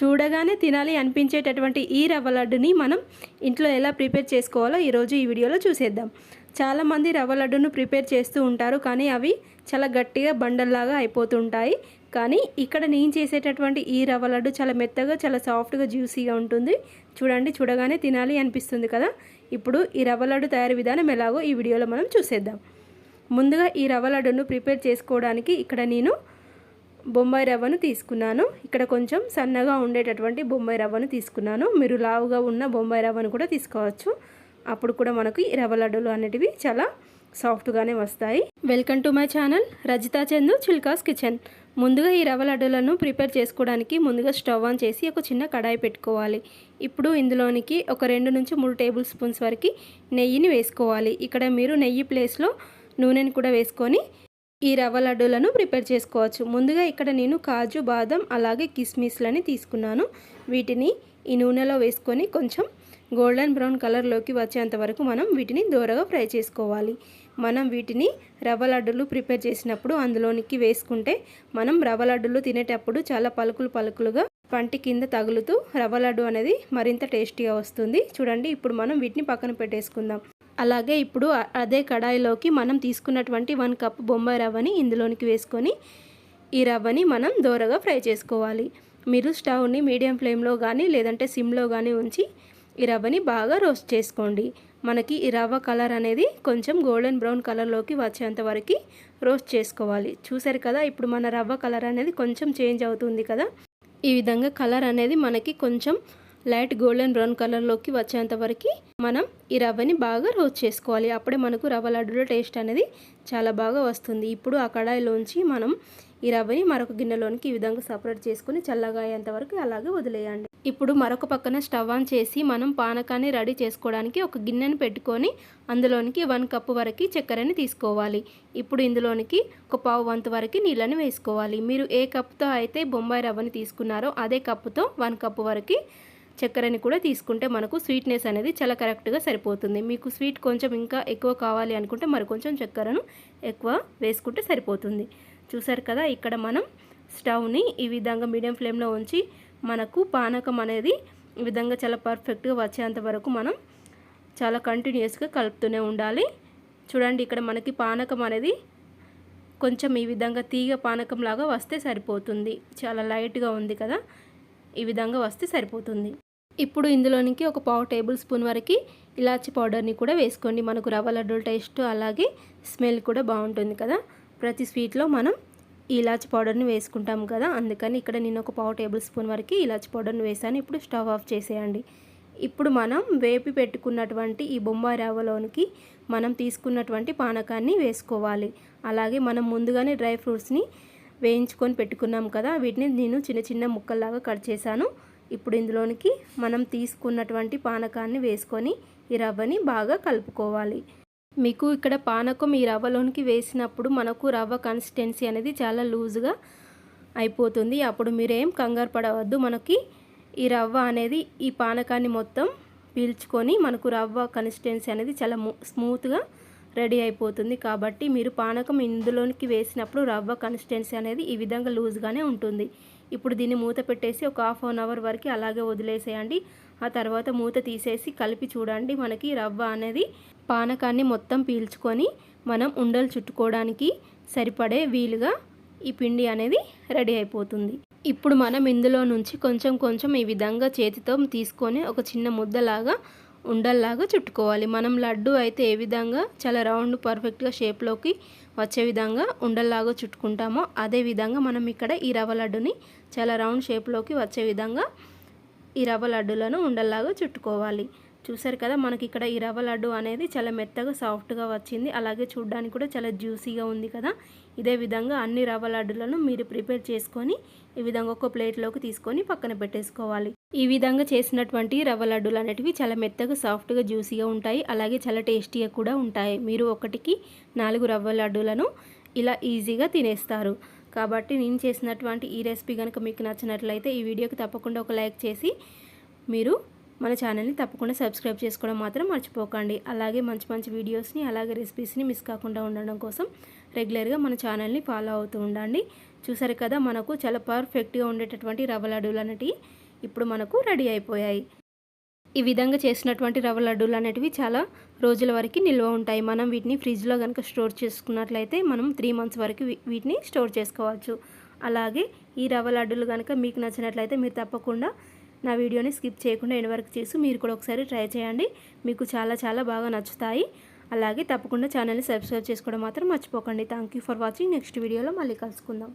చూడగానే తినాలి అనిపించేటటువంటి ఈ రవ్వ లడ్డుని మనం ఇంట్లో ఎలా ప్రిపేర్ చేసుకోవాలో ఈరోజు ఈ వీడియోలో చూసేద్దాం. చాలామంది రవ్వ లడ్డును ప్రిపేర్ చేస్తూ ఉంటారు కానీ అవి చాలా గట్టిగా బండల్లాగా అయిపోతుంటాయి. కానీ ఇక్కడ నేను చేసేటటువంటి ఈ రవ్వ లడ్డు చాలా మెత్తగా చాలా సాఫ్ట్గా జ్యూసీగా ఉంటుంది. చూడండి చూడగానే తినాలి అనిపిస్తుంది కదా? ఇప్పుడు ఈ రవ్వ లడ్డు తయారీ విధానం ఎలాగో ఈ వీడియోలో మనం చూసేద్దాం. ముందుగా ఈ రవ్వ లడ్డును ప్రిపేర్ చేసుకోవడానికి ఇక్కడ నేను బొంబాయి రవ్వను తీసుకున్నాను. ఇక్కడ కొంచెం సన్నగా ఉండేటటువంటి బొంబాయి రవ్వను తీసుకున్నాను. మీరు లావుగా ఉన్న బొంబాయి రవ్వను కూడా తీసుకోవచ్చు. అప్పుడు కూడా మనకు ఈ రవ్వ లడ్డూలు అనేటివి చాలా సాఫ్ట్గానే వస్తాయి. Welcome to my channel Rajitha Chandu Chilka's kitchen. ముందుగా ఈ రవ్వ లడ్డూలను ప్రిపేర్ చేసుకోవడానికి ముందుగా స్టవ్ ఆన్ చేసి ఒక చిన్న కడాయి పెట్టుకోవాలి. ఇప్పుడు ఇందులోనికి ఒక రెండు నుంచి మూడు టేబుల్ స్పూన్స్ వరకు నెయ్యిని వేసుకోవాలి. ఇక్కడ మీరు నెయ్యి ప్లేస్లో నూనెని కూడా వేసుకొని ఈ రవ్వ లడ్డూలను ప్రిపేర్ చేసుకోవచ్చు. ముందుగా ఇక్కడ నేను కాజు బాదం అలాగే కిస్మిస్లని తీసుకున్నాను. వీటిని ఈ నూనెలో వేసుకొని కొంచెం గోల్డెన్ బ్రౌన్ కలర్లోకి వచ్చేంత వరకు మనం వీటిని దూరగా ఫ్రై చేసుకోవాలి. మనం వీటిని రవ్వ లడ్డులు ప్రిపేర్ చేసినప్పుడు అందులోనికి వేసుకుంటే మనం రవ్వ లడ్డులు తినేటప్పుడు చాలా పలుకులు పలుకులుగా పంటి కింద తగులుతూ రవ్వ లడ్డు అనేది మరింత టేస్టీగా వస్తుంది. చూడండి ఇప్పుడు మనం వీటిని పక్కన పెట్టేసుకుందాం. అలాగే ఇప్పుడు అదే కడాయిలోకి మనం తీసుకున్నటువంటి వన్ కప్ బొంబాయి రవ్వని ఇందులోనికి వేసుకొని ఈ రవ్వని మనం దోరగా ఫ్రై చేసుకోవాలి. మీరు స్టవ్ని మీడియం ఫ్లేమ్లో కానీ లేదంటే సిమ్లో కానీ ఉంచి ఈ రవ్వని బాగా రోస్ట్ చేసుకోండి. మనకి ఈ రవ్వ కలర్ అనేది కొంచెం గోల్డెన్ బ్రౌన్ కలర్లోకి వచ్చేంత వరకు రోస్ట్ చేసుకోవాలి. చూసారు కదా ఇప్పుడు మన రవ్వ కలర్ అనేది కొంచెం చేంజ్ అవుతుంది కదా. ఈ విధంగా కలర్ అనేది మనకి కొంచెం లైట్ గోల్డెన్ బ్రౌన్ కలర్లోకి వచ్చేంత వరకు మనం ఈ రవ్వని బాగా రోస్ట్ చేసుకోవాలి. అప్పుడే మనకు రవ్వ లడ్డులో టేస్ట్ అనేది చాలా బాగా వస్తుంది. ఇప్పుడు ఆ కడాయిలోంచి మనం ఈ రవ్వని మరొక గిన్నెలోనికి ఈ విధంగా సపరేట్ చేసుకుని చల్లగా అయ్యేంత వరకు అలాగే వదిలేయండి. ఇప్పుడు మరొక పక్కన స్టవ్ ఆన్ చేసి మనం పానకాన్ని రెడీ చేసుకోవడానికి ఒక గిన్నెను పెట్టుకొని అందులోనికి వన్ కప్పు వరకు చక్కెరని తీసుకోవాలి. ఇప్పుడు ఇందులోనికి ఒక పావు వంతు వరకు నీళ్ళని వేసుకోవాలి. మీరు ఏ కప్తో అయితే బొంబాయి రవ్వని తీసుకున్నారో అదే కప్పుతో వన్ కప్పు వరకు చక్కెరని కూడా తీసుకుంటే మనకు స్వీట్నెస్ అనేది చాలా కరెక్ట్గా సరిపోతుంది. మీకు స్వీట్ కొంచెం ఇంకా ఎక్కువ కావాలి అనుకుంటే మరి కొంచెం చక్కెరను ఎక్కువ వేసుకుంటే సరిపోతుంది. చూసారు కదా ఇక్కడ మనం స్టవ్ని ఈ విధంగా మీడియం ఫ్లేమ్లో ఉంచి మనకు పానకం అనేది ఈ విధంగా చాలా పర్ఫెక్ట్గా వచ్చేంత వరకు మనం చాలా కంటిన్యూస్గా కలుపుతూనే ఉండాలి. చూడండి ఇక్కడ మనకి పానకం అనేది కొంచెం ఈ విధంగా తీగ పానకం లాగా వస్తే సరిపోతుంది. చాలా లైట్గా ఉంది కదా. ఈ విధంగా వస్తే సరిపోతుంది. ఇప్పుడు ఇందులోనికి ఒక పావు టేబుల్ స్పూన్ వరకు ఇలాచి పౌడర్ని కూడా వేసుకోండి. మనకు రవ్వ లడ్డూల టేస్ట్ అలాగే స్మెల్ కూడా బాగుంటుంది కదా. ప్రతి స్వీట్లో మనం ఇలాచి పౌడర్ని వేసుకుంటాం కదా. అందుకని ఇక్కడ నేను ఒక పావు టేబుల్ స్పూన్ వరకు ఇలాచి పౌడర్ని వేసాను. ఇప్పుడు స్టవ్ ఆఫ్ చేసేయండి. ఇప్పుడు మనం వేపి పెట్టుకున్నటువంటి ఈ బొంబాయి రవ్వలోనికి మనం తీసుకున్నటువంటి పానకాన్ని వేసుకోవాలి. అలాగే మనం ముందుగానే డ్రై ఫ్రూట్స్ని వేయించుకొని పెట్టుకున్నాం కదా వీటిని నేను చిన్న చిన్న ముక్కల్లాగా కట్ చేశాను. ఇప్పుడు ఇందులోనికి మనం తీసుకున్నటువంటి పానకాన్ని వేసుకొని ఈ రవ్వని బాగా కలుపుకోవాలి. మీకు ఇక్కడ పానకం ఈ రవ్వలోనికి వేసినప్పుడు మనకు రవ్వ కన్సిస్టెన్సీ అనేది చాలా లూజ్గా అయిపోతుంది. అప్పుడు మీరేం కంగారు పడవద్దు. మనకి ఈ రవ్వ అనేది ఈ పానకాన్ని మొత్తం పీల్చుకొని మనకు రవ్వ కన్సిస్టెన్సీ అనేది చాలా స్మూత్గా రెడీ అయిపోతుంది. కాబట్టి మీరు పానకం ఇందులోనికి వేసినప్పుడు రవ్వ కన్సిస్టెన్సీ అనేది ఈ విధంగా లూజ్గానే ఉంటుంది. ఇప్పుడు దీన్ని మూత పెట్టేసి ఒక హాఫ్ అన్ అవర్ వరకు అలాగే వదిలేసేయండి. ఆ తర్వాత మూత తీసేసి కలిపి చూడండి మనకి రవ్వ అనేది పానకాన్ని మొత్తం పీల్చుకొని మనం ఉండలు చుట్టుకోవడానికి సరిపడే వీలుగా ఈ పిండి అనేది రెడీ అయిపోతుంది. ఇప్పుడు మనం ఇందులో నుంచి కొంచెం కొంచెం ఈ విధంగా చేతితో తీసుకొని ఒక చిన్న ముద్దలాగా ఉండల్లాగా చుట్టుకోవాలి. మనం లడ్డు అయితే ఏ విధంగా చాలా రౌండ్ పర్ఫెక్ట్గా షేప్లోకి వచ్చే విధంగా ఉండల్లాగా చుట్టుకుంటామో అదే విధంగా మనం ఇక్కడ ఈ రవ్వ లడ్డుని చాలా రౌండ్ షేప్లోకి వచ్చే విధంగా ఈ రవ్వ లడ్డులను ఉండల్లాగా చుట్టుకోవాలి. చూసారు కదా మనకి ఇక్కడ ఈ రవ్వ లడ్డు అనేది చాలా మెత్తగా సాఫ్ట్గా వచ్చింది. అలాగే చూడడానికి కూడా చాలా జ్యూసీగా ఉంది కదా. ఇదే విధంగా అన్ని రవ్వ లడ్డులను మీరు ప్రిపేర్ చేసుకొని ఈ విధంగా ఒక ప్లేట్లోకి తీసుకొని పక్కన పెట్టేసుకోవాలి. ఈ విధంగా చేసినటువంటి రవ్వ లడ్డులు అనేటివి చాలా మెత్తగా సాఫ్ట్గా జ్యూసీగా ఉంటాయి. అలాగే చాలా టేస్టీగా కూడా ఉంటాయి. మీరు ఒకటికి నాలుగు రవ్వ లడ్డులను ఇలా ఈజీగా తినేస్తారు. కాబట్టి నేను చేసినటువంటి ఈ రెసిపీ కనుక మీకు నచ్చినట్లయితే ఈ వీడియోకి తప్పకుండా ఒక లైక్ చేసి మీరు మన ఛానల్ని తప్పకుండా సబ్స్క్రైబ్ చేసుకోవడం మాత్రం మర్చిపోకండి. అలాగే మంచి మంచి వీడియోస్ని అలాగే రెసిపీస్ని మిస్ కాకుండా ఉండడం కోసం రెగ్యులర్గా మన ఛానల్ని ఫాలో అవుతూ ఉండండి. చూసారు కదా మనకు చాలా పర్ఫెక్ట్గా ఉండేటటువంటి రవ్వ లడ్డూలు అనేటివి ఇప్పుడు మనకు రెడీ అయిపోయాయి. ఈ విధంగా చేసినటువంటి రవ్వ లడ్డూలు అనేటివి చాలా రోజుల వరకు నిల్వ ఉంటాయి. మనం వీటిని ఫ్రిడ్జ్లో కనుక స్టోర్ చేసుకున్నట్లయితే మనం త్రీ మంత్స్ వరకు వీటిని స్టోర్ చేసుకోవచ్చు. అలాగే ఈ రవ్వ లడ్డూలు కనుక మీకు నచ్చినట్లయితే మీరు తప్పకుండా నా వీడియోని స్కిప్ చేయకుండా ఎండ్ వరకు చేసి మీరు కూడా ఒకసారి ట్రై చేయండి. మీకు చాలా చాలా బాగా నచ్చుతాయి. అలాగే తప్పకుండా ఛానల్ని సబ్స్క్రైబ్ చేసుకోవడం మాత్రం మర్చిపోకండి. Thank you for watching. Next వీడియోలో మళ్ళీ కలుసుకుందాం.